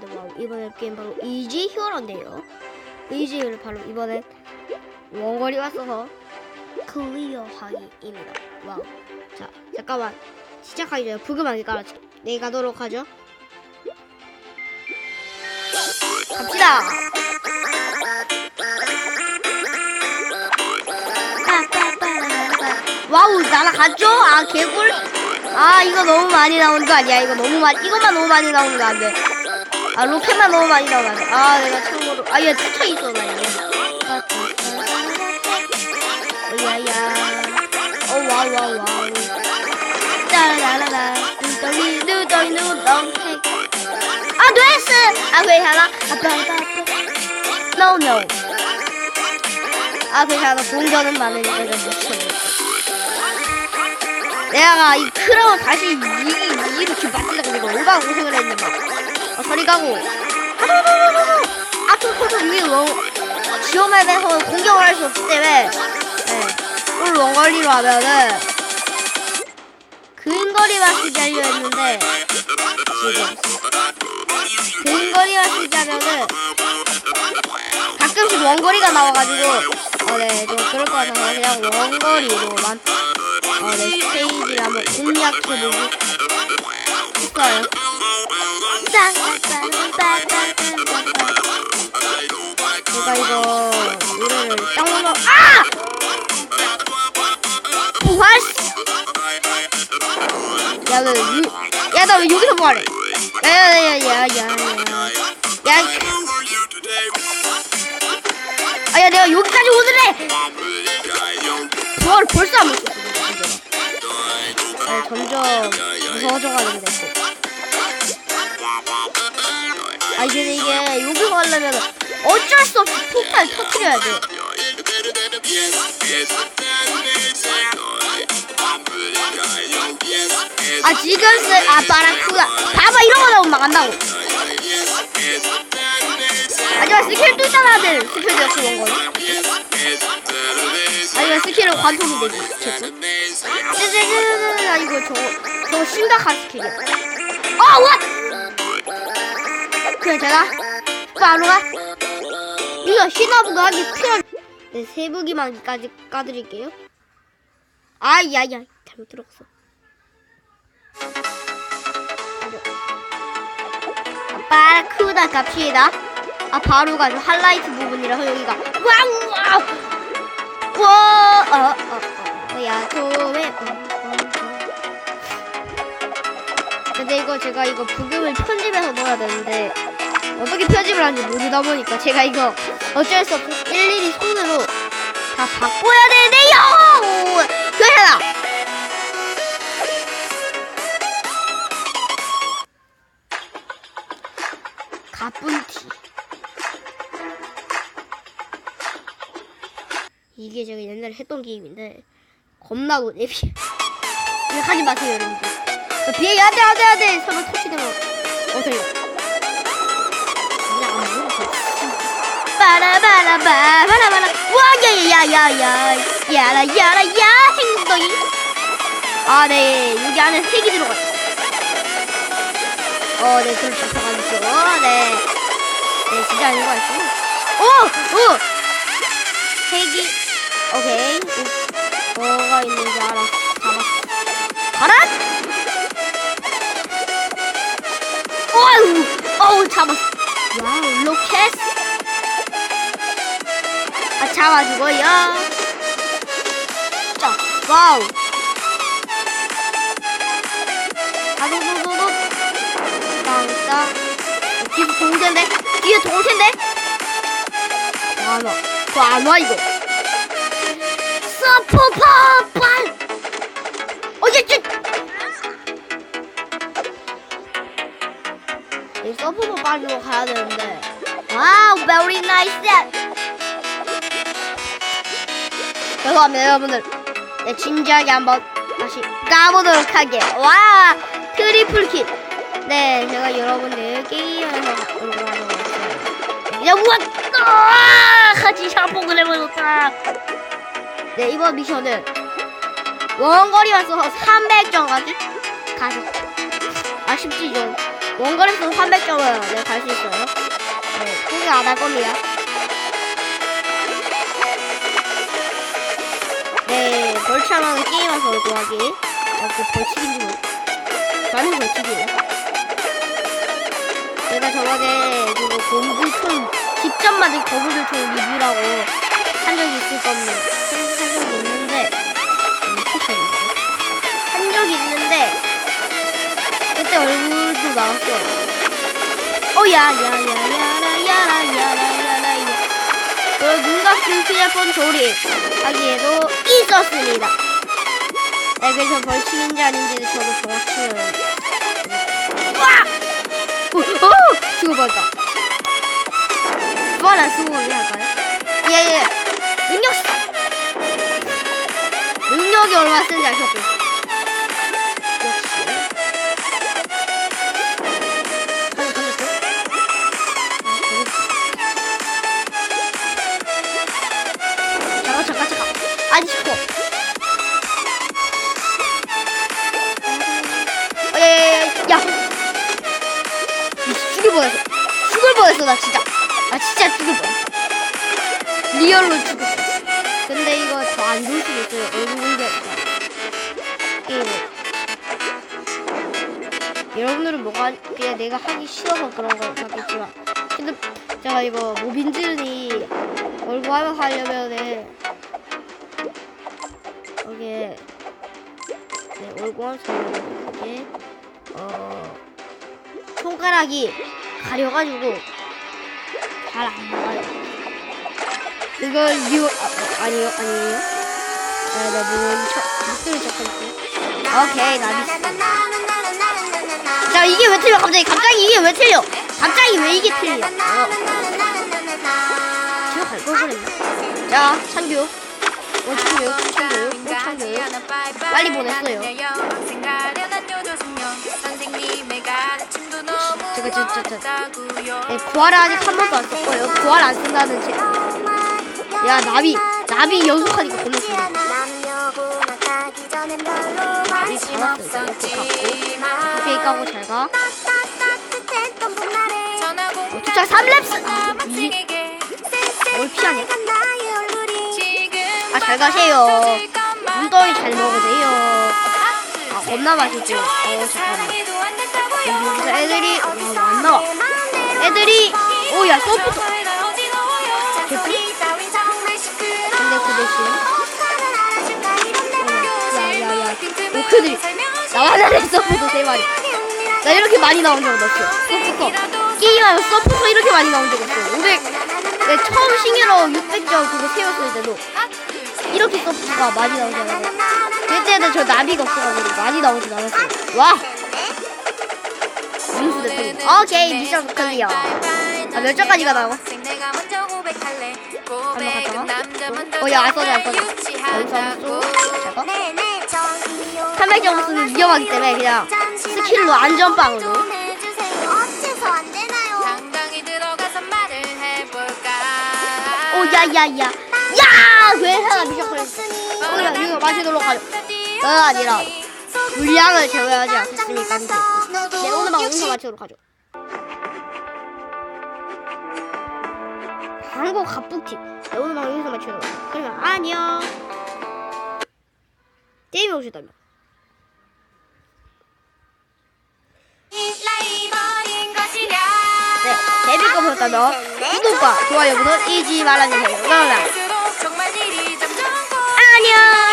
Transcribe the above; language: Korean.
근데 와우 이번에 게임 바로 이지 히어로인데요. 이지 히어로 바로 이번엔 원거리가 써서 클리어하기입니다. 와우. 자 잠깐만 시작하기 전에 부금하게 깔아줄게. 네 가도록 하죠. 갑시다. 와우 날아갔죠? 아 개꿀. 아 이거 너무 많이 나오는 거 아니야? 이거 너무 많이 이것만 너무 많이 나오는 거 안 돼. 아 로켓만 너무 많이 돼. 아 내가 참고로 아얘 투쳐 있어 나 이거. 오야야. 어 와우 와우. 따라라라라. 눈덩이 눈덩이 눈덩이. 아 됐어. 아 괜찮아. 아빠빠빠. No no. 아 괜찮아. 동전은 많으니까 이거 못 쳐. 내가 이 크라운 다시 이, 이, 이렇게 맞추려고 내가 얼마나 고생을 했는데 막. 어, 저리 가고. 앞으로 커서 위에 원, 지오맵에서 공격을 할 수 없기 때문에, 네. 오늘 원거리로 하면은, 근거리만 쓰기 하려 했는데, 지금. 근거리만 쓰기 하면은, 가끔씩 원거리가 나와가지고, 어, 네, 좀 그럴 것 같아서 그냥 원거리로만 어, 네, 스테이지를 한번 공략해보고 싶어요. 제가 이거 노래를 다운로드 아! 부활! 야, 왜, 유, 야, 나 왜 여기서 부활해? 야, 야, 야, 야, 야, 야. 야, 아, 야, 내가 여기까지 오늘래! 부활을 벌써 안 했어, 지금. 아, 점점 무서워져가는 데 아 이게 이게 여기서 하려면 어쩔 수 없이 폭탄 터트려야 돼. 아 지금 쓰 아 바라쿠다 봐봐 이런 거 나오면 막 안다고. 스킬 또 있잖아 들 스킬 역시 원거리. 아니면 스킬은 관통이 되지. 됐어? 뜨뜨뜨뜨 아 이거 저거 저거 심각한 스킬이야. 아 왓! 그냥 제가 바로 가. 이거 신화부가 하기 필요한. 네, 세부기만까지 까드릴게요. 아, 야, 야, 잘못 들었어. 아, 빠르크다 갑시다. 아, 바로 가죠. 하이라이트 부분이라서 여기가. 와우, 와우! 와, 어, 어, 어, 야, 도에, 어, 어, 어. 근데 이거 제가 이거 부금을 편집해서 넣어야 되는데, 어떻게 편집을 하는지 모르다 보니까 제가 이거 어쩔 수 없이 일일이 손으로 다 바꿔야 되는데요! 했던 게임인데, 비. 이거 하지 마세요, 여러분들. 비에 야돼, 야돼, 야돼! 서로 터치되면 어떻게 그냥 안 보여. 빠라바라바 바라바라. 와 야야야야야. 야라 야라 야 행동이. 아네. 여기 안에 색이 들어가 어네 그렇게 잡혀가지고. 네네 진짜 아닌 것 같지 오오! 색이 오케이. 오, 뭐가 있는지 알아. 잡았어 가라. 어우. 어우 잡았어. 와우 로켓. 아 잡아주고요. 자 와우. 가도도도도 땅땅. 뒤에 동생인데? 뒤에 동생인데? 안와 그거 안와 이거 어예 ጭ 이 서포파 빨리로 가야 되는데. 와우 very nice. 죄송합니다 여러분들. 네, 진지하게 한번 다시 까보도록 할게요. 와 트리플 킬네 제가 여러분들 게임에서 거 있어요 야 우와 아, 같이 샤봉을 해버렸다 네 이번 미션은 원거리만 써서 300점까지 가서 아쉽지 좀 원거리수 300점을 네, 갈수 있어요. 네, 포기 안 할 겁니다. 네, 벌칙하면 게임에서 구하기. 어, 그 벌칙인지 모르 나는 벌칙이에요. 제가 저번에 그거 거북이총, 직접 만든 거북이총 리뷰라고 한 적이 있을 겁니다. 한, 한 적이 있는데, 음, 포착인가요? 한 적이 있는데, 그때 얼굴도 나왔어요. 어, 야, 야, 야, 야라, 야라, 야라, 야라, 야. 그 눈과 뻔 소리 하기에도 있었습니다. 네, 그래서 벌칙인지 아닌지는 저도 정확히 하나 걸렸어? 잠깐 나 진짜. 나 진짜 죽을 뻔했어. 리얼로 죽을 뻔했어. 근데 이거 더안 좋을 수도 있어요. 얼굴 뭐가 그냥 내가 하기 싫어서 그런 걸 같겠지만. 근데 제가 이거 모빈들이 얼굴 하면 하려면은 여기에 네, 얼굴 하면 이게 어 손가락이 가려가지고 잘 안 나와요. 그걸 이유 아, 아니요 아니에요? 아, 나 물론 첫 목소리 잠깐 오케이 나비스 자 이게 왜 틀려 갑자기? 갑자기 이게 왜 틀려? 갑자기 왜 이게 틀려? 어, 제가 갈걸 그랬나 자 창규. 어 창규 창규 어 창규. 빨리 보냈어요. 제가 진짜 진짜 네, 부활을 아직 한 번도 안 썼고요. 부활 안 쓴다는 제야 나비 나비 연속하니까 이 잡았어 이거 이렇게 갖고 두개 까고 잘 가 어, 도착 3렙스 아, 이, 뭘 피하냐 아, 잘 가세요. 웅덩이 잘 먹으세요. 아, 겁나 맛있죠. 어, 잠깐만. 여기서 애들이, 와, 안 나와. 애들이, 오, 야, 서프도. 개꿀? 근데 그 대신, 야, 야, 야. 오크들이, 나와나래 서프도 세 마리. 나 이렇게 많이 나온 적 없어. 서프터. 게임하면 서프터 이렇게 많이 나온 적 없어. 500, 내 처음 신규로 600점 그거 세웠을 때도 이렇게 서프가 많이 나오잖아요. 그때는 저 나비가 없어가지고 많이 나오진 않았어요. 와! 민수 대표님. 오케이, 미션 클리어. 아, 몇 점까지 가 나 요? 한번 갔다가. 어, 야, 안 써져, 안 써져. 여기서 한번 쏘고, 제가. 300점 쓰면 위험하기 때문에 그냥 스킬로 안전빵으로. 오, 야, 야, 야. 야! 회사가 미션 클리어. 어, 야, 이거 마시도록 하죠. 어, 아니라. 물량을 제외하지 않겠습니까? 이제. 네, 오늘 방 여기서 마치도록 하죠. 광고 갑북팀 네, 오늘 막 여기서 마치는 거 그러면 안녕. 게임이 오셨다면 네, 재밌게 보셨다면 네. 구독과 좋아요 버튼 잊지 말아주세요. 감사합니다. 안녕.